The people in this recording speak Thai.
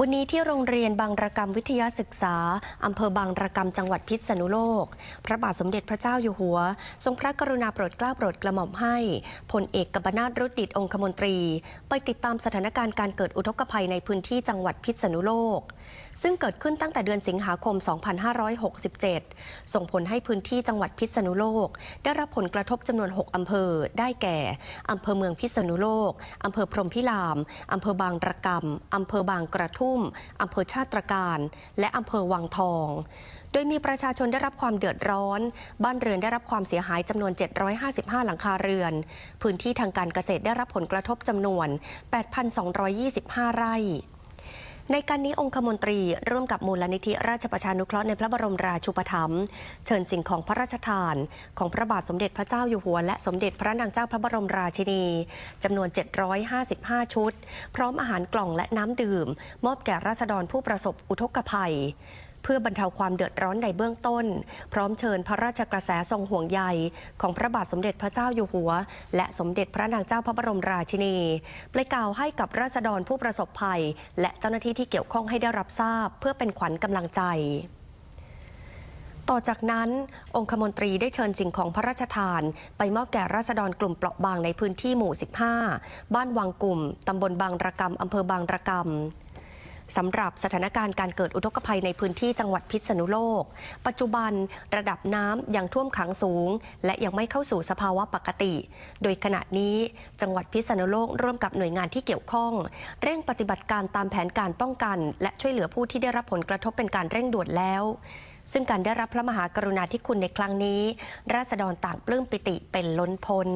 วันนี้ที่โรงเรียนบางระกรรมวิทยาศึกษา อำเภอบางระกรรมจังหวัดพิษณุโลก พระบาทสมเด็จพระเจ้าอยู่หัว ทรงพระกรุณาโปรดเกล้าโปรดกระหม่อมให้พลเอกกัมปนาตรุดดิตองคมนตรี ไปติดตามสถานการณ์การเกิดอุทกภัยในพื้นที่จังหวัดพิษณุโลก ซึ่งเกิดขึ้นตั้งแต่เดือนสิงหาคม 2567 ส่งผลให้พื้นที่จังหวัดพิษณุโลก ได้รับผลกระทบจำนวน 6 อำเภอ ได้แก่ อำเภอเมืองพิษณุโลก อำเภอพรหมพิราม อำเภอบางระกำอำเภอบางกระทุทุ่มอำเภอชาติตรการ และอำเภอวังทอง โดยมีประชาชนได้รับความเดือดร้อน บ้านเรือนได้รับความเสียหายจำนวน 755 หลังคาเรือน พื้นที่ทางการเกษตรได้รับผลกระทบจำนวน 8,225 ไร่ ในการนี้องคมนตรีร่วมกับมูลนิธิราชประชานุเคราะห์ในพระบรมราชูปถัมภ์เชิญสิ่งของพระราชทาน ของพระบาทสมเด็จพระเจ้าอยู่หัว และสมเด็จพระนางเจ้าพระบรมราชินีจำนวน 755 ชุด พร้อมอาหารกล่องและน้ำดื่ม มอบแก่ราษฎรผู้ประสบอุทกภัย เพื่อบรรเทาความเดือดร้อนในเบื้องต้น พร้อมเชิญพระราชกระแสทรงห่วงใยของพระบาทสมเด็จพระเจ้าอยู่หัว และสมเด็จพระนางเจ้าพระบรมราชินีไปกล่าวให้กับราษฎรผู้ประสบภัย และเจ้าหน้าที่ที่เกี่ยวข้องให้ได้รับทราบ เพื่อเป็นขวัญกำลังใจต่อจากนั้น องคมนตรีได้เชิญสิ่งของพระราชทาน ไปมอบแก่ราษฎรกลุ่มเปราะบางในพื้นที่หมู่ 15 บ้านวังกลุ่ม ตำบลบางระกำอำเภอบางระกำ สำหรับสถานการณ์การเกิดอุทกภัยในพื้นที่จังหวัดพิษณุโลก ปัจจุบันระดับน้ำยังท่วมขังสูง และยังไม่เข้าสู่สภาวะปกติ โดยขณะนี้จังหวัดพิษณุโลกร่วมกับหน่วยงานที่เกี่ยวข้อง เร่งปฏิบัติการตามแผนการป้องกัน และช่วยเหลือผู้ที่ได้รับผลกระทบเป็นการเร่งด่วนแล้วซึ่งการได้รับพระมหากรุณาธิคุณในครั้งนี้ ราษฎรต่างปลื้มปิติเป็นล้นพ้น